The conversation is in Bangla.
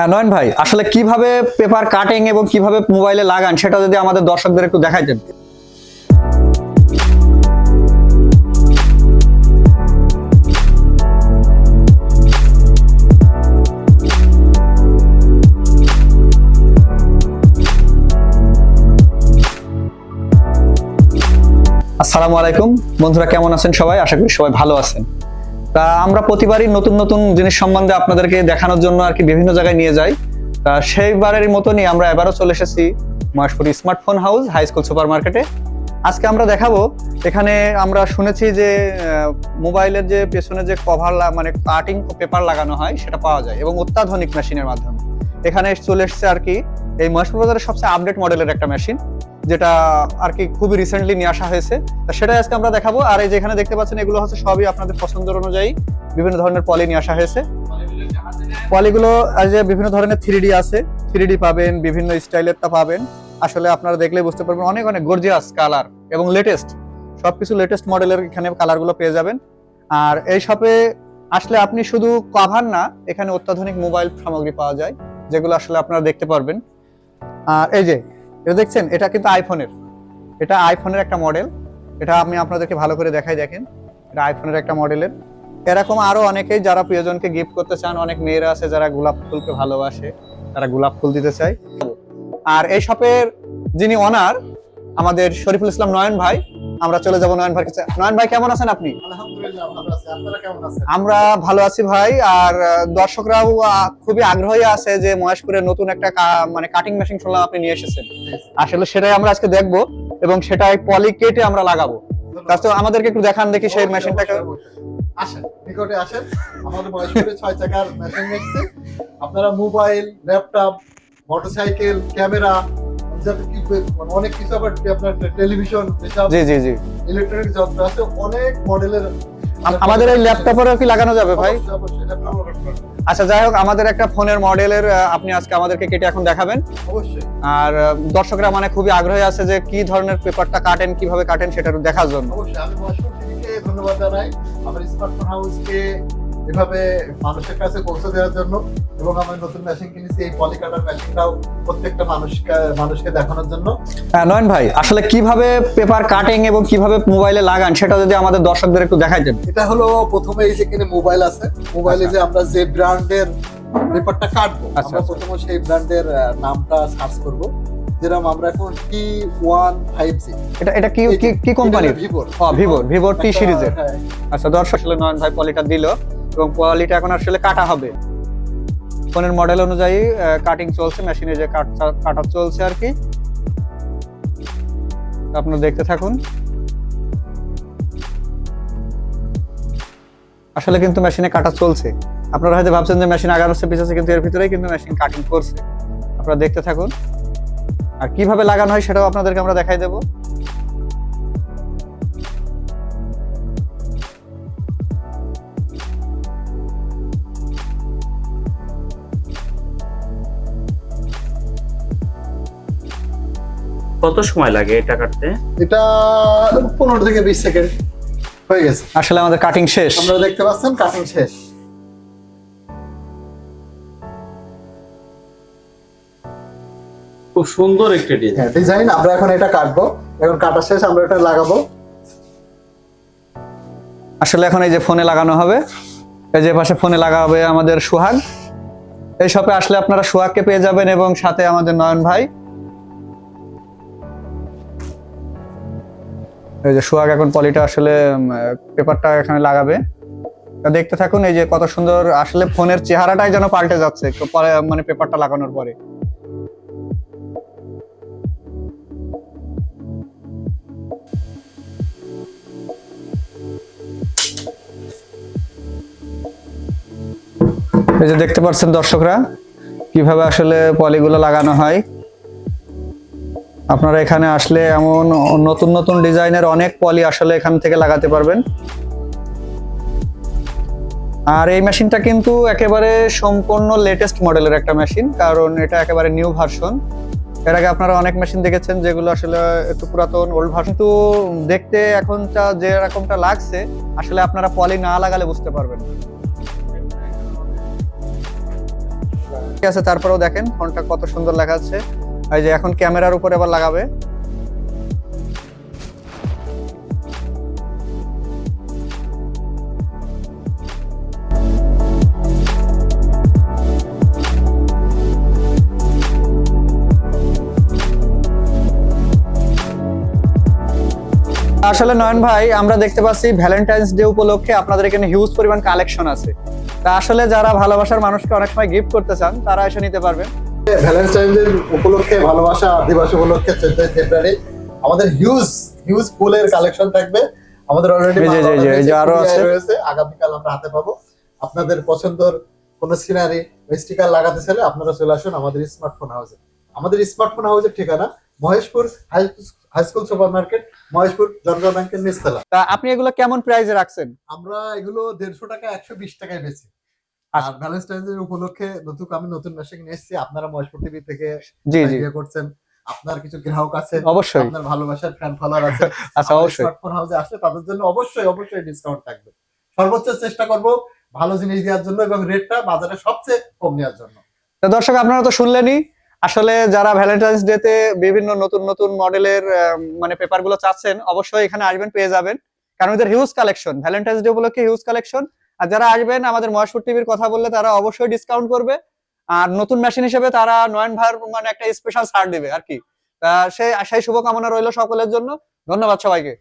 হ্যাঁ, নয়ন ভাই আসলে কীভাবে পেপার কাটিং এবং কীভাবে মোবাইলে লাগান সেটা যদি আমাদের দর্শকদের একটু দেখাইতেন। আসসালামু আলাইকুম। বন্ধুরা কেমন আছেন সবাই? আশা করি সবাই ভালো আছেন। তা আমরা প্রতিবারই নতুন নতুন জিনিস সম্বন্ধে আপনাদেরকে দেখানোর জন্য আর কি বিভিন্ন জায়গায় নিয়ে যাই। তা সেইবারের মতনই আমরা এবারও চলে এসেছি Maheshpur smartphone house, high school super মার্কেটে আজকে আমরা দেখাবো, এখানে আমরা শুনেছি যে মোবাইলের যে পেছনে যে কভার মানে কাটিং পেপার লাগানো হয়, সেটা পাওয়া যায় এবং অত্যাধুনিক মেশিনের মাধ্যমে। এখানে চলে এসেছে আর কি, এই মহেশপুর বাজারের সবচেয়ে আপডেট মডেলের একটা মেশিন যেটা আর কি খুবই রিসেন্টলি নিয়ে আসা হয়েছে। সেটাই আজকে আমরা দেখাবো। আর এই যেখানে দেখতে পাচ্ছেন, এগুলো হচ্ছে সবই আপনাদের পছন্দের অনুযায়ী বিভিন্ন ধরনের পলি নিয়ে আসা হয়েছে। পলিগুলো যে বিভিন্ন ধরনের থ্রি আছে থ্রি পাবেন, বিভিন্ন স্টাইলেরটা পাবেন। আসলে আপনারা দেখলে বুঝতে পারবেন, অনেক অনেক গর্জিয়াস কালার এবং লেটেস্ট সবকিছু লেটেস্ট মডেলের এখানে কালারগুলো পেয়ে যাবেন। আর এই শপে আসলে আপনি শুধু কভার না, এখানে অত্যাধুনিক মোবাইল সামগ্রী পাওয়া যায়, যেগুলো আসলে আপনারা দেখতে পারবেন। আর এই যে এটা দেখছেন, এটা কিন্তু আইফোনের এটা আইফোনের একটা মডেল এটা আমি আপনাদেরকে ভালো করে দেখাই, দেখেন। এটা আইফোনের একটা মডেলের এরকম আরও অনেকেই যারা প্রিয়জনকে গিফট করতে চান, অনেক মেয়েরা আছে যারা গোলাপ ফুলকে ভালোবাসে, তারা গোলাপ ফুল দিতে চায়। আর এই শপের যিনি ওনার আমাদের শরীফুল ইসলাম নয়ন ভাই আমরা চলে যাব নয়ন ভাই কাছে। নয়ন ভাই, কেমন আছেন আপনি? আমরা ভালো আছি ভাই, আর দর্শকরাও খুবই আগ্রহী আছে যে মহেশপুরের নতুন একটা মানে কাটিং মেশিন শুনলাম আপনি নিয়ে এসেছেন। আসলে সেটাই আমরা আজকে দেখব এবং সেটাই পলি কেটে আমরা লাগাবো। তো আমাদেরকে একটু দেখান দেখি সেই মেশিনটাকে। আসেন, নিকটে আসেন। আমাদের ছয় চাকার মেশিন এসেছে। আপনারা মোবাইল ল্যাপটপ মোটরসাইকেল ক্যামেরা অনেক কিছু আবার আপনার টেলিভিশন জি জি জি। ইলেকট্রনিক যন্ত্র আছে অনেক মডেলের আমাদের এই ল্যাপটপেরও কি লাগানো যাবে ভাই? আচ্ছা যাই হোক আমাদের একটা ফোনের মডেলের আপনি আজকে আমাদেরকে কেটে এখন দেখাবেন। অবশ্যই। আর দর্শকরা মানে খুবই আগ্রহী আছে যে কি ধরনের পেপারটা কাটেন কীভাবে কাটেন সেটা দেখার জন্য। অবশ্যই আমি ধন্যবাদ জানাই। আমার স্মার্টফোন হাউসকে এভাবে মানুষের কাছে পৌঁছে দেওয়ার জন্য এবং আমার নতুন মেশিন কিনেছি এই পলি কাটার মেশিনটাও প্রত্যেকটা মানুষকে মানুষকে দেখানোর জন্য। হ্যাঁ, নয়ন ভাই আসলে কীভাবে পেপার কাটিং এবং কীভাবে মোবাইলে লাগান সেটা যদি আমাদের দর্শকদের একটু দেখাইতেন এটা হলো প্রথমে এই যেখানে মোবাইল আছে মোবাইলে আচ্ছা। যে আমরা যে ব্র্যান্ডের পেপারটা কাটবো আচ্ছা, আমরা আচ্ছা। প্রথমে সেই ব্র্যান্ডের নামটা সার্চ করব। যেরকম আমরা এখন টি ওয়ান ফাইভ জি এটা এটা কি কি কি কোম্পানির ভিভোর ভিভোর ভিভোর টি সিরিজের আচ্ছা দর্শক নয়ন ভাই পলিটা দিল। এবং পলিটা এখন আসলে কাটা হবে। ফোনের মডেল অনুযায়ী কাটিং চলছে মেশিনে যে কাটা চলছে আর কি। আপনারা দেখতে থাকুন। আসলে কিন্তু মেশিনে কাটা চলছে। আপনারা হয়তো ভাবছেন যে মেশিন আগানোচ্ছে পিছাচ্ছে, কিন্তু এর ভিতরেই কিন্তু মেশিন কাটিং করছে। আপনারা দেখতে থাকুন। আর কীভাবে লাগানো হয় সেটাও আপনাদেরকে আমরা দেখাই দেবো। কত সময় লাগে এটা কাটতে? এটা পনেরো থেকে বিশ সেকেন্ড হয়ে গেছে। আসলে আমাদের কাটিং শেষ। আপনারা দেখতে পাচ্ছেন কাটিং শেষ। খুব সুন্দর একটি ডিজাইন হ্যাঁ ডিজাইন আমরা এখন এটা কাটবো। এখন কাটা শেষ আমরা এটা লাগাবো। আসলে এখন এই যে ফোনে লাগানো হবে এই যে পাশে ফোনে লাগাবে আমাদের সোহাগ। এই শপে আসলে আপনারা সোহাগকে পেয়ে যাবেন এবং সাথে আমাদের নয়ন ভাই। এই যে সোহাগ এখন পলিটা আসলে পেপারটা এখানে লাগাবে। দেখতে থাকুন, এই যে কত সুন্দর আসলে ফোনের চেহারাটাই যেন পাল্টে যাচ্ছে মানে পেপারটা লাগানোর পরে। এই যে দেখতে পাচ্ছেন দর্শকরা, কীভাবে আসলে পলিগুলো লাগানো হয়। আপনারা এখানে আসলে এমন নতুন নতুন ডিজাইনের অনেক পলি আসলে এখান থেকে লাগাতে পারবেন। আর এই মেশিনটা কিন্তু একেবারে সম্পূর্ণ লেটেস্ট মডেলের একটা মেশিন, কারণ এটা একেবারে নিউ ভার্সন এর আগে আপনারা অনেক মেশিন দেখেছেন যেগুলো আসলে একটু পুরাতন ওল্ড ভার্সন কিন্তু দেখতে এখনটা যে রকমটা লাগছে, আসলে আপনারা পলি না লাগালে বুঝতে পারবেন ঠিক আছে, তারপরেও দেখেন ফোনটা কত সুন্দর লাগাচ্ছে এই যে এখন ক্যামেরার উপরে আবার লাগাবে। আসলে নয়ন ভাই, আমরা দেখতে পাচ্ছি ভ্যালেন্টাইন্স ডে উপলক্ষে আপনাদের এখানে হিউজ পরিমাণ কালেকশন আছে। তা আসলে যারা ভালোবাসার মানুষকে অনেক সময় গিফট করতে চান, তারা এসে নিতে পারবেন। ভ্যালেন্টাইন ডে উপলক্ষে ভালোবাসা দিবস উপলক্ষে চোদ্দই ফেব্রুয়ারি আমাদের হিউজ হিউজ ফুলের কালেকশন থাকবে। আমাদের অলরেডি আরও আছে। আগামীকাল আমরা হাতে পাবো। আপনাদের পছন্দের কোন সিনারি স্টিকার লাগাতে চাইলে আপনারা চলে আসুন আমাদের স্মার্টফোন হাউসে আমাদের স্মার্টফোন হাউসের ঠিকানা Maheshpur high school super market Maheshpur জনগণ ব্যাংকের নিচতলা। তা আপনি এগুলো কেমন প্রাইসে রাখছেন? আমরা এগুলো দেড়শো টাকা একশো বিশ টাকায় বেচি। আচ্ছা। আর ভ্যালেন্টাইন্স ডে উপলক্ষে নতুন আমি নতুন মেশিন নিয়ে এসেছি। আপনারা মহেশপুর টিভি থেকে জি জি। করছেন। আপনার কিছু গ্রাহক আছে অবশ্যই। আপনার ভালোবাসার ফ্যান ফলোয়ার আছে আচ্ছা অবশ্যই। স্মার্টফোন হাউসে আসলে তাদের জন্য অবশ্যই অবশ্যই ডিসকাউন্ট থাকবে। সর্বোচ্চ চেষ্টা করব ভালো জিনিস দেওয়ার জন্য এবং রেটটা বাজারে সবচেয়ে কম নেওয়ার জন্য। তো দর্শক আপনারা তো শুনলেনই। আসলে যারা ভ্যালেন্টাইন্স ডে তে বিভিন্ন নতুন নতুন মডেলের মানে পেপারগুলো চাচ্ছেন অবশ্যই এখানে আসবেন পেয়ে যাবেন। কারণ এদের হিউজ কালেকশন ভ্যালেন্টাইন্স ডে উপলক্ষে হিউজ কালেকশন আর যারা আসবেন আমাদের মহেশপুর টিভির কথা বললে তারা অবশ্যই ডিসকাউন্ট করবে। আর নতুন মেশিন হিসেবে তারা নয়ন ভাইয়ের মানে একটা স্পেশাল ছাড় দেবে, আর কি। সেই সেই শুভকামনা রইল সকলের জন্য। ধন্যবাদ সবাইকে।